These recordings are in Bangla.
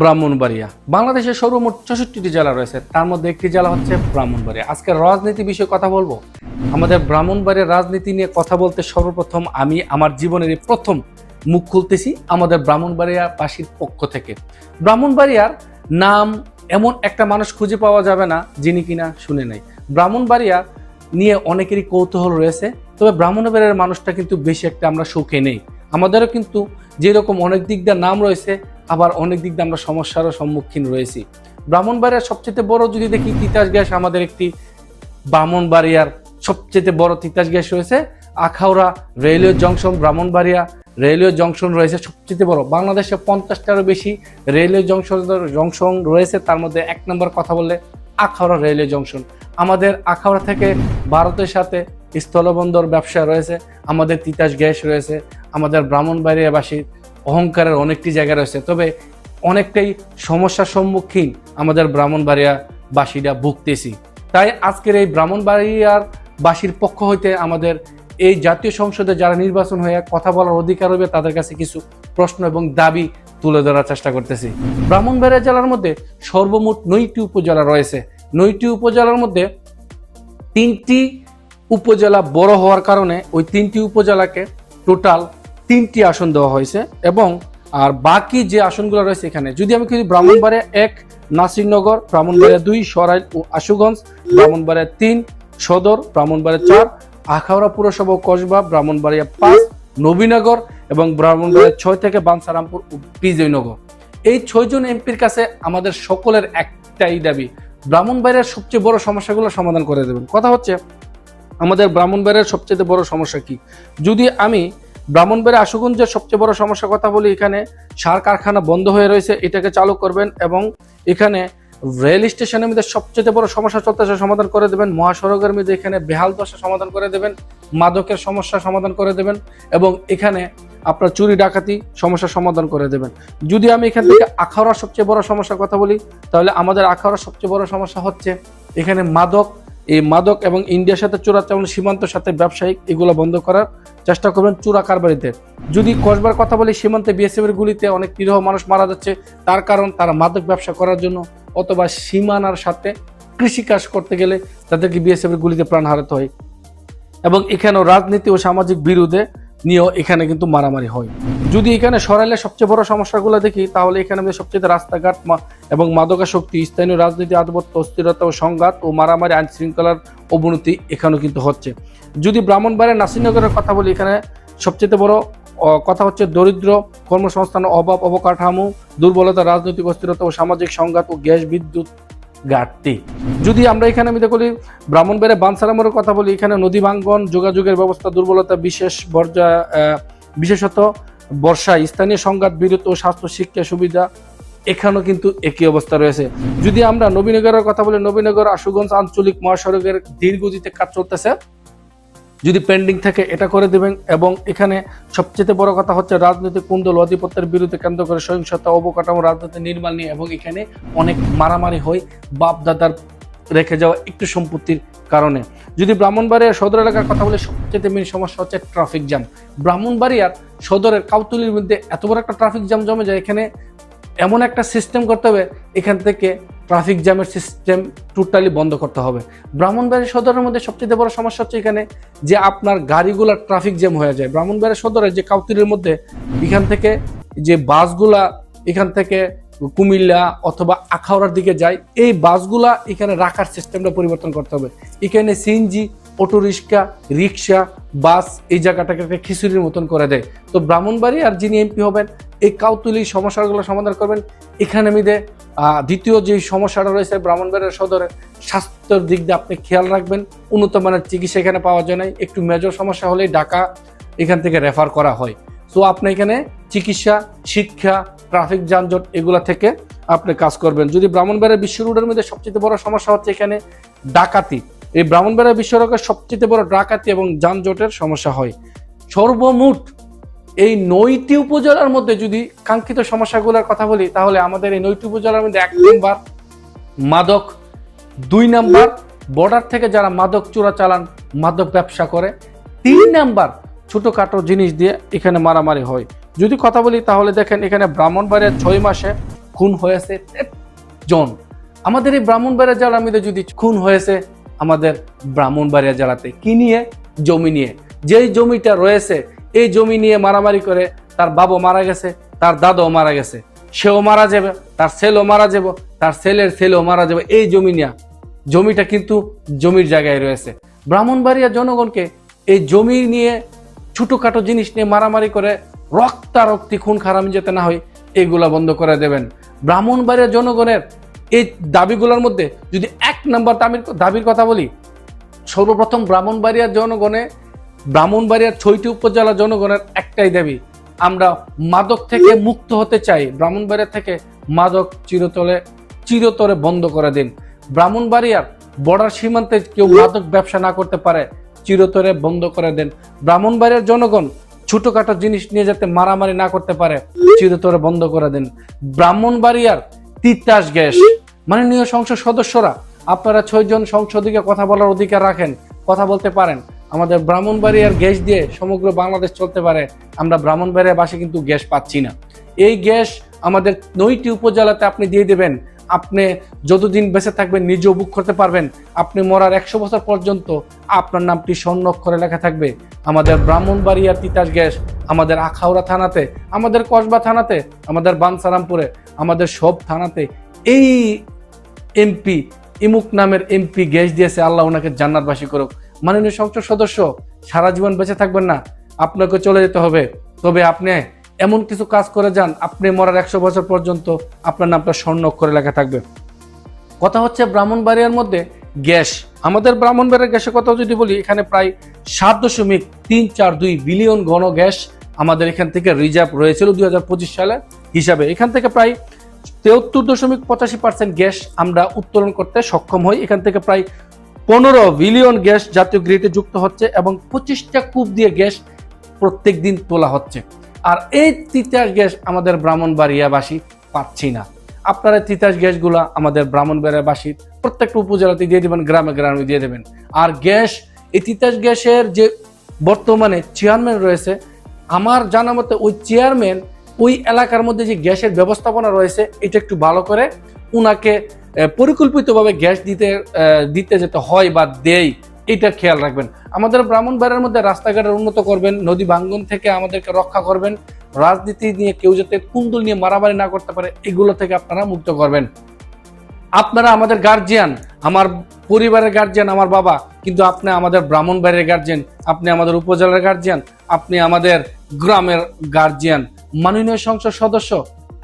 ব্রাহ্মণবাড়িয়া। বাংলাদেশের সর্বমোট চৌষট্টিটি জেলা রয়েছে। তার মধ্যে একটি জেলা হচ্ছে ব্রাহ্মণবাড়িয়া। আজকে রাজনীতি বিষয়ে কথা বলব। আমাদের ব্রাহ্মণবাড়িয়ার রাজনীতি নিয়ে কথা বলতে সর্বপ্রথম আমি আমার জীবনের প্রথম মুখ খুলতেছি আমাদের ব্রাহ্মণবাড়িয়াবাসীর পক্ষ থেকে। ব্রাহ্মণবাড়িয়ার নাম এমন একটা মানুষ খুঁজে পাওয়া যাবে না যিনি কিনা শুনে নাই। ব্রাহ্মণবাড়িয়া নিয়ে অনেকেরই কৌতূহল রয়েছে, তবে ব্রাহ্মণবাড়িয়ার মানুষটা কিন্তু বেশি একটা আমরা সুখে নেই। আমাদেরও কিন্তু যেরকম অনেক দিক দিয়ে নাম রয়েছে আবার অনেক দিক দিয়ে আমরা সমস্যারও সম্মুখীন রয়েছি। ব্রাহ্মণবাড়িয়ার সবচেয়ে বড় যদি দেখি তিতাস গ্যাস আমাদের একটি ব্রাহ্মণবাড়িয়ার সবচেয়ে বড় তিতাস গ্যাস রয়েছে। Akhaura railway junction Brahmanbaria railway junction রয়েছে সবচেয়ে বড়। বাংলাদেশে পঞ্চাশটারও বেশি রেলওয়ে জংশন জংশন রয়েছে তার মধ্যে এক নম্বর কথা বললে আখাউড়া রেলওয়ে জংশন। আমাদের আখাউড়া থেকে ভারতের সাথে স্থলবন্দর ব্যবসা রয়েছে আমাদের তিতাস গ্যাস রয়েছে আমাদের ব্রাহ্মণবাড়িয়াবাসীর অহংকারের অনেকটি জায়গা রয়েছে। তবে অনেকটাই সমস্যার সম্মুখীন আমাদের ব্রাহ্মণবাড়িয়াবাসীরা ভুগতেছি। তাই আজকের এই ব্রাহ্মণবাড়িয়ার বাসীর পক্ষ হইতে আমাদের এই জাতীয় সংসদে যারা নির্বাচন হয়ে কথা বলার অধিকার হবে, তাদের কাছে কিছু প্রশ্ন এবং দাবি তুলে ধরার চেষ্টা করতেছি। ব্রাহ্মণবাড়িয়া জেলার মধ্যে সর্বমোট নয়টি উপজেলা রয়েছে। নয়টি উপজেলার মধ্যে তিনটি উপজেলা বড় হওয়ার কারণে ওই তিনটি উপজেলাকে টোটাল তিনটি আসন দেওয়া হয়েছে এবং, আর বাকি যে আসনগুলো রয়েছে এখানে, যদি আমি কিন্তু ব্রাহ্মণবাড়িয়া এক, নাসিরনগর, ব্রাহ্মণবাড়িয়া দুই, সরাইল ও আশুগঞ্জ, ব্রাহ্মণবাড়িয়া তিন, সদর, ব্রাহ্মণবাড়িয়া চার, আখাউড়া পুরসভা কসবা, ব্রাহ্মণবাড়িয়া পাঁচ, নবীনগর এবং ব্রাহ্মণবাড়িয়া ছয় থেকে বানসারামপুর ও বিজয়নগর। এই ছয়জন এমপির কাছে আমাদের সকলের একটাই দাবি, ব্রাহ্মণবাড়িয়ার সবচেয়ে বড় সমস্যাগুলো সমাধান করে দেবেন। কথা হচ্ছে, আমাদের ব্রাহ্মণবাড়িয়ার সবচেয়ে বড় সমস্যা কি? যদি আমি ব্রাহ্মণবাড়িয়া আশুগঞ্জের সবচেয়ে বড় সমস্যার কথা বলি, এখানে সার কারখানা বন্ধ হয়ে রয়েছে, এটাকে চালু করবেন এবং এখানে রেল স্টেশনের মধ্যে সবচেয়ে বড় সমস্যা চলতেছে, সমাধান করে দেবেন। মহাসড়কের মধ্যে এখানে বেহাল দশা সমাধান করে দেবেন, মাদকের সমস্যা সমাধান করে দেবেন এবং এখানে আপনার চুরি ডাকাতি সমস্যার সমাধান করে দেবেন। যদি আমি এখান থেকে আখাউড়ার সবচেয়ে বড় সমস্যার কথা বলি, তাহলে আমাদের আখাউড়ার সবচেয়ে বড় সমস্যা হচ্ছে এখানে মাদক এই মাদক এবং ইন্ডিয়ার সাথে চোরা চালান সীমান্তের সাথে ব্যবসায়িক এগুলো বন্ধ করার চেষ্টা করবেন চোরা কারবারিতে। যদি কসবার কথা বলি, সীমান্তে বিএসএফ এর গুলিতে অনেক নিরীহ মানুষ মারা যাচ্ছে। তার কারণ তারা মাদক ব্যবসা করার জন্য অথবা সীমানার সাথে কৃষিকাজ করতে গেলে তাদেরকে বিএসএফ এর গুলিতে প্রাণ হারাতে হয়। এবং এখানেও রাজনীতি ও সামাজিক বিরোধে নিয়েও এখানে কিন্তু মারামারি হয়। যদি এখানে সরাইলে সবচেয়ে বড় সমস্যাগুলো দেখি, তাহলে এখানে আমাদের সবচেয়ে রাস্তাঘাট এবং মাদকাশক্তি স্থানীয় রাজনীতি আধিপত্য, অস্থিরতা ও সংঘাত ও মারামারি আইন শৃঙ্খলার অবনতি এখানেও কিন্তু হচ্ছে। যদি ব্রাহ্মণবাড়িয়া নাসিরনগরের কথা বলি, এখানে সবচেয়ে বড় কথা হচ্ছে দরিদ্র কর্মসংস্থান, অভাব অবকাঠামো, দুর্বলতা, রাজনৈতিক অস্থিরতা ও সামাজিক সংঘাত ও গ্যাস বিদ্যুৎ ঘাটতি। যদি আমরা এখানে আমি দেখি ব্রাহ্মণবাড়িয়া বানসারামের কথা বলি, এখানে নদী ভাঙ্গন যোগাযোগের ব্যবস্থা, দুর্বলতা বিশেষ বর্জা বিশেষত বর্ষায় স্থানীয় সংঘাত বিরত ও স্বাস্থ্য শিক্ষা সুবিধা এখানেও কিন্তু একই অবস্থা রয়েছে। যদি আমরা নবীনগরের কথা বলি, নবীনগর আশুগঞ্জ আঞ্চলিক মহাসড়কের দীর্ঘজিতে কাজ চলতেছে। যদি পেন্ডিং থাকে, এটা করে দেবেন এবং এখানে সবচেয়ে বড় কথা হচ্ছে রাজনৈতিক কুন্দল আধিপত্যের বিরুদ্ধে কেন্দ্র করে সহিংসতা, অবকাঠামো, রাজনীতি নির্মাণ নিয়ে এবং এখানে অনেক মারামারি হয়। বাপ দাদার রেখে যাওয়া একটু সম্পত্তির কারণে। যদি ব্রাহ্মণবাড়িয়ার সদর এলাকার কথা বলে সবচেয়ে মেন সমস্যা হচ্ছে ট্রাফিক জ্যাম ব্রাহ্মণবাড়িয়ার সদরের কাউতুলির মধ্যে এত বড় একটা ট্রাফিক জ্যাম জমে যায়, এখানে এমন একটা সিস্টেম করতে হবে, এখান থেকে ট্রাফিক জ্যামের সিস্টেম টোটালি বন্ধ করতে হবে। ব্রাহ্মণবাড়ি সদরের মধ্যে সবচেয়ে বড় সমস্যা হচ্ছে এখানে যে আপনার গাড়িগুলা ট্রাফিক জ্যাম হয়ে যায়। ব্রাহ্মণবাড়ি সদরের যে কাউতিরের মধ্যে, এখান থেকে যে বাসগুলা, এখান থেকে কুমিল্লা অথবা আখাউড়ার দিকে যায়, এই বাসগুলা এখানে রাখার সিস্টেমটা পরিবর্তন করতে হবে। এখানে সিএনজি অটো রিক্সা বাস এই জায়গাটাকে খিচুড়ির মতন করে দেয়। তো ব্রাহ্মণবাড়ি আর যিনি এমপি হবেন, এই কাউতুলি সমস্যাগুলো সমাধান করবেন। এখানে মিদে দ্বিতীয় যে সমস্যাটা রয়েছে ব্রাহ্মণবাড়িয়ার সদরে, স্বাস্থ্যের দিক দিয়ে আপনি খেয়াল রাখবেন। উন্নত মানের চিকিৎসা এখানে পাওয়া যায় না একটু মেজর সমস্যা হলেই ঢাকা এখান থেকে রেফার করা হয়। সো আপনি এখানে চিকিৎসা, শিক্ষা ট্রাফিক যানজট এগুলা থেকে আপনি কাজ করবেন। যদি ব্রাহ্মণবাড়িয়া বিশ্ব রোডের মধ্যে সবচেয়ে বড় সমস্যা হচ্ছে এখানে ডাকাতি। এই ব্রাহ্মণবাড়িয়া বিশ্ব রোগের সবচেয়ে বড় ডাকাতি এবং যানজটের সমস্যা হয়। সর্বমোট এই নয়টি উপজেলার মধ্যে যদি কাঙ্ক্ষিত সমস্যাগুলোর কথা বলি, তাহলে আমাদের এই নয়টি উপজেলার মধ্যে এক নম্বর মাদক, দুই নাম্বার বর্ডার থেকে যারা মাদক চোরা চালান মাদক ব্যবসা করে, তিন নাম্বার ছোটখাটো জিনিস দিয়ে এখানে মারামারি হয়। যদি কথা বলি তাহলে দেখেন এখানে ব্রাহ্মণবাড়িয়ার ছয় মাসে খুন হয়েছে জন। আমাদের এই ব্রাহ্মণবাড়িয়া জেলার মধ্যে যদি খুন হয়েছে আমাদের ব্রাহ্মণবাড়িয়া জেলাতে, কি নিয়ে? জমি নিয়ে। যেই জমিটা রয়েছে, এই জমি নিয়ে মারামারি করে তার বাবা মারা গেছে, তার দাদাও মারা গেছে। সেও মারা যাবে, তার ছেলেও মারা যাবে, তার ছেলের ছেলেও মারা যাবে। এই জমি নিয়ে। জমিটা কিন্তু জমির জায়গায় রয়েছে। ব্রাহ্মণবাড়িয়া জনগণকে এই জমি নিয়ে ছোটোখাটো জিনিস নিয়ে মারামারি করে রক্তারক্তি, খুন খারামি যেতে না হয়, এগুলা বন্ধ করে দেবেন। ব্রাহ্মণবাড়িয়া জনগণের এই দাবিগুলোর মধ্যে যদি এক নম্বর দাবির দাবির কথা বলি, সর্বপ্রথম ব্রাহ্মণবাড়িয়ার জনগণে, ব্রাহ্মণবাড়িয়ার ছয়টি উপজেলা জনগণের একটাই দাবি, আমরা মাদক থেকে মুক্ত হতে চাই। ব্রাহ্মণবাড়িয়া থেকে মাদক চিরতলে, চিরতরে বন্ধ করে দিন। ব্রাহ্মণবাড়িয়ার বর্ডার সীমান্তে কেউ মাদক ব্যবসা না করতে পারে চিরতরে বন্ধ করে দেন। ব্রাহ্মণবাড়িয়ার জনগণ ছোটখাটো জিনিস নিয়ে যাতে মারামারি না করতে পারে, চিরতরে বন্ধ করে দেন। ব্রাহ্মণবাড়িয়ার তিতাস গ্যাস। মাননীয় সংসদ সদস্যরা, আপনারা ছয়জন সংসদীয় কথা বলার অধিকার রাখেন, কথা বলতে পারেন। আমাদের ব্রাহ্মণবাড়িয়ার গ্যাস দিয়ে সমগ্র বাংলাদেশ চলতে পারে। আমরা ব্রাহ্মণবাড়িয়া বাসে কিন্তু গ্যাস পাচ্ছি না। এই গ্যাস আমাদের নয়টি উপজেলাতে আপনি দিয়ে দেবেন। আপনি যতদিন বেঁচে থাকবেন, নিজেও বুক করতে পারবেন। আপনি মরার একশো বছর পর্যন্ত আপনার নামটি স্বর্ণ অক্ষরে লেখা থাকবে। আমাদের ব্রাহ্মণবাড়িয়া তিতাস গ্যাস, আমাদের আখাউড়া থানাতে, আমাদের কসবা থানাতে, আমাদের বানসারামপুরে, আমাদের সব থানাতে এই এমপি, ইমুক নামের এমপি গ্যাস দিয়েছে আল্লাহ, ওনাকে জান্নাতবাসী করুক। মাননীয় সংসদ সদস্য, সারা জীবন বেঁচে থাকবেন না, আপনাকে চলে যেতে হবে। তবে আপনি এমন কিছু কাজ করে যান, আপনি মরার একশো বছর পর্যন্ত আপনার নামটা স্বর্ণ করে লেখা থাকবে। কথা হচ্ছে ব্রাহ্মণবাড়িয়ার মধ্যে গ্যাস। আমাদের ব্রাহ্মণবাড়িয়ার গ্যাসের কথা যদি বলি, এখানে প্রায় সাত দশমিক তিন চার দুই বিলিয়ন ঘন গ্যাস আমাদের এখান থেকে রিজার্ভ রয়েছিল দুই হাজার পঁচিশ সালে হিসাবে। এখান থেকে প্রায় তেহত্তর দশমিক পঁচাশি পার্সেন্ট গ্যাস আমরা উত্তোলন করতে সক্ষম হই। এখান থেকে প্রায় পনেরো বিলিয়ন গ্যাস জাতীয় গ্রিডে যুক্ত হচ্ছে এবং পঁচিশটা কূপ দিয়ে গ্যাস প্রত্যেক দিন তোলা হচ্ছে। আর এই তিতাস গ্যাস আমাদের ব্রাহ্মণবাড়িয়াবাসী পাচ্ছি না। আপনারা তিতাস গ্যাসগুলো আমাদের ব্রাহ্মণবাড়িয়াবাসী প্রত্যেকটা উপজেলাতে দিয়ে দেবেন, গ্রামে গ্রামে দিয়ে দেবেন। আর গ্যাস, এই তিতাস গ্যাসের যে বর্তমানে চেয়ারম্যান রয়েছে, আমার জানা মতে ওই চেয়ারম্যান ওই এলাকার মধ্যে যে গ্যাসের ব্যবস্থাপনা রয়েছে, এটা একটু ভালো করে উনাকে পরিকল্পিতভাবে গ্যাস দিতে দিতে যেতে হয় বা দেই এটা খেয়াল রাখবেন। আমাদের ব্রাহ্মণ ব্রাহ্মণবাড়িয়ার মধ্যে রাস্তাঘাটের উন্নত করবেন, নদী ভাঙ্গন থেকে আমাদেরকে রক্ষা করবেন, রাজনীতি নিয়ে কেউ যাতে কুন্দল নিয়ে মারামারি না করতে পারে, এগুলো থেকে আপনারা মুক্ত করবেন। আপনারা আমাদের গার্জিয়ান আমার পরিবারের গার্জিয়ান আমার বাবা, কিন্তু আপনি আমাদের ব্রাহ্মণ ব্রাহ্মণবাড়ির গার্জিয়ান আপনি আমাদের উপজেলার গার্জিয়ান আপনি আমাদের গ্রামের গার্জিয়ান মাননীয় সংসদ সদস্য,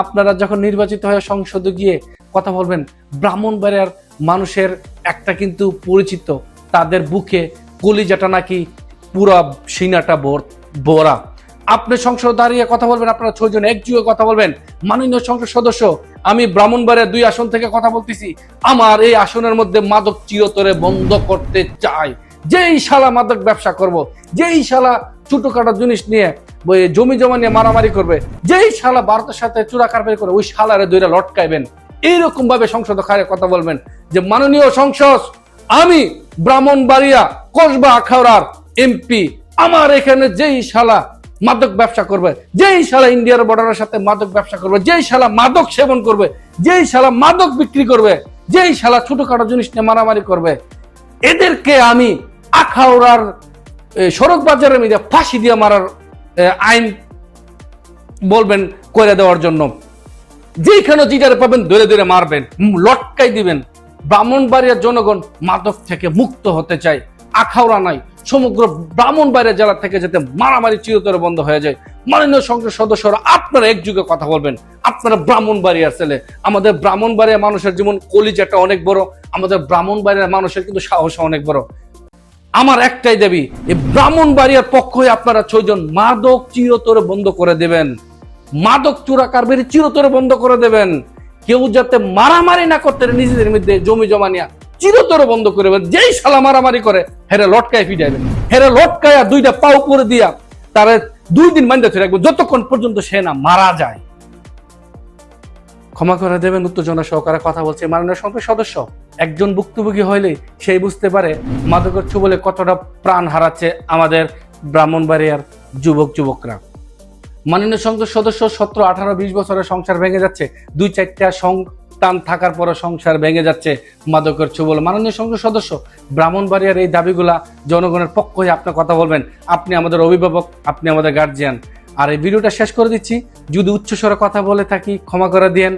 আপনারা যখন নির্বাচিত হয়ে সংসদে গিয়ে কথা বলবেন ব্রাহ্মণবাড়িয়ার মানুষের একটা কিন্তু পরিচিত তাদের বুকে কলিজাটা নাকি পুরা সিনাটা বোর- আপনি সংসদ দাঁড়িয়ে কথা বলবেন, আপনারা ছয়জন একযুগে কথা বলবেন। মাননীয় সংসদ সদস্য, আমি ব্রাহ্মণবাড়িয়ার দুই আসন থেকে কথা বলতেছি। আমার এই আসনের মধ্যে মাদক চিরতরে বন্ধ করতে চাই। যেই শালা মাদক ব্যবসা করব, যেই শালা ছোটখাটো জিনিস নিয়ে জমি জমা নিয়ে মারামারি করবে, যেই শালা ভারতের সাথে চূড়া কারবারি করে ওই শালারে দইরা লটকাইবেন। এইরকম ভাবে সংসদ খারে কথা বলবেন যে, মাননীয় সংসদ, আমি ব্রাহ্মণবাড়িয়া, কসবা আখাউড়ার এমপি, আমার এখানে যেই শালা মাদক ব্যবসা করবে, যেই শালা ইন্ডিয়ার বর্ডারের সাথে মাদক ব্যবসা করবে, যেই শালা মাদক সেবন করবে, যেই শালা মাদক বিক্রি করবে, যেই শালা ছোটখাটো জিনিস নিয়ে মারামারি করবে, এদেরকে আমি আখাউড়ার সড়ক বাজারের মধ্যে ফাঁসি দিয়ে মারার আইন বলবেন করে দেওয়ার জন্য। যেখানে জিটারে পাবেন ধরে ধরে মারবেন, লটকাই দিবেন। ব্রাহ্মণবাড়িয়ার জনগণ মাদক থেকে মুক্ত হতে চায়। আখাউড়া নাই, সমগ্র ব্রাহ্মণবাড়িয়া জেলা থেকে যাতে মারামারি চিরতরে বন্ধ হয়ে যায়। মাননীয় সংসদ সদস্যরা আপনারা একযুগে কথা বলবেন, আপনারা ব্রাহ্মণবাড়িয়ার ছেলে। আমাদের ব্রাহ্মণবাড়িয়া মানুষের যেমন কলিজাটা অনেক বড়, আমাদের ব্রাহ্মণবাড়িয়ার মানুষের কিন্তু সাহস অনেক বড়। আমার একটাই দাবি, এই ব্রাহ্মণবাড়িয়ার পক্ষ হয়ে আপনারা ছয়জন মাদক চিরতরে বন্ধ করে দেবেন। মাদক চোরা কারবারি চিরতরে বন্ধ করে দেবেন। কেউ যাতে মারামারি না করতে নিজেদের মধ্যে জমি জমা নিয়ে, চিরতর বন্ধ করে যেই শালা মারামারি করে, হেরে লটকায় ফিটাইবেন হেরে লটকায়া দুইটা পাও করে দিয়া তারা দুই দিন মাইন্ডে ধরে রাখবেন যতক্ষণ পর্যন্ত সে না মারা যায়। ক্ষমা করে দেবেন উত্তেজনা সহকারে কথা বলছে মাননীয় সংসদ সদস্য। একজন ভুক্তভোগী হইলে সেই বুঝতে পারে মাদকের বলে কতটা প্রাণ হারাচ্ছে আমাদের ব্রাহ্মণবাড়িয়ার যুবক যুবকরা মাননীয় সংসদ সদস্য সতেরো, আঠারো, বিশ বছরের সংসার ভেঙে যাচ্ছে। দুই, চারটা সন্তান থাকার পরও সংসার ভেঙে যাচ্ছে মাদকের ছবল মাননীয় সংসদ সদস্য, ব্রাহ্মণবাড়িয়ার এই দাবিগুলা জনগণের পক্ষ হয়ে আপনি কথা বলবেন। আপনি আমাদের অভিভাবক, আপনি আমাদের গার্জিয়ান আর এই ভিডিওটা শেষ করে দিচ্ছি। যদি উচ্চস্বরে কথা বলে থাকি, ক্ষমা করে দিয়েন।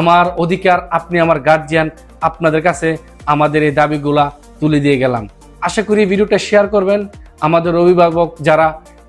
আমার অধিকার, আপনি আমার গার্জিয়ান আপনাদের কাছে আমাদের এই দাবিগুলা তুলে দিয়ে গেলাম। আশা করি ভিডিওটা শেয়ার করবেন। আমাদের অভিভাবক যারা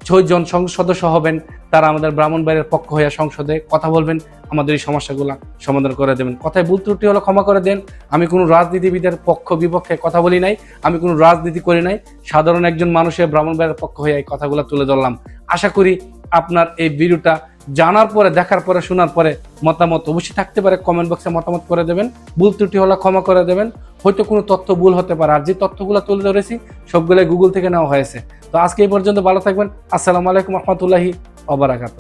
ছয়জন সংসদ সদস্য হবেন তারা আমাদের ব্রাহ্মণবাড়ির পক্ষ হয়ে সংসদে কথা বলবেন, আমাদের এই সমস্যাগুলো সমাধান করে দেবেন। কথায় ভুল ত্রুটি হলো ক্ষমা করে দেন। আমি কোনো রাজনীতিবিদের পক্ষ বিপক্ষে কথা বলি নাই, আমি কোনো রাজনীতি করি নাই। সাধারণ একজন মানুষের ব্রাহ্মণবাড়ির পক্ষ হয়ে এই কথাগুলো তুলে ধরলাম। আশা করি আপনার এই ভিডিওটা জানার পরে, দেখার পরে, শোনার পরে মতামত অবশ্যই থাকতে পারে। কমেন্ট বক্সে মতামত করে দেবেন। ভুল ত্রুটি হলে ক্ষমা করে দেবেন। হয়তো কোনো তথ্য ভুল হতে পারে। আর যে তথ্যগুলো তুলে ধরেছি সবগুলো গুগল থেকে নেওয়া হয়েছে। তো আজকে এই পর্যন্ত ভালো থাকবেন। আসসালামু আলাইকুম রহমতুল্লাহি অবরাকাত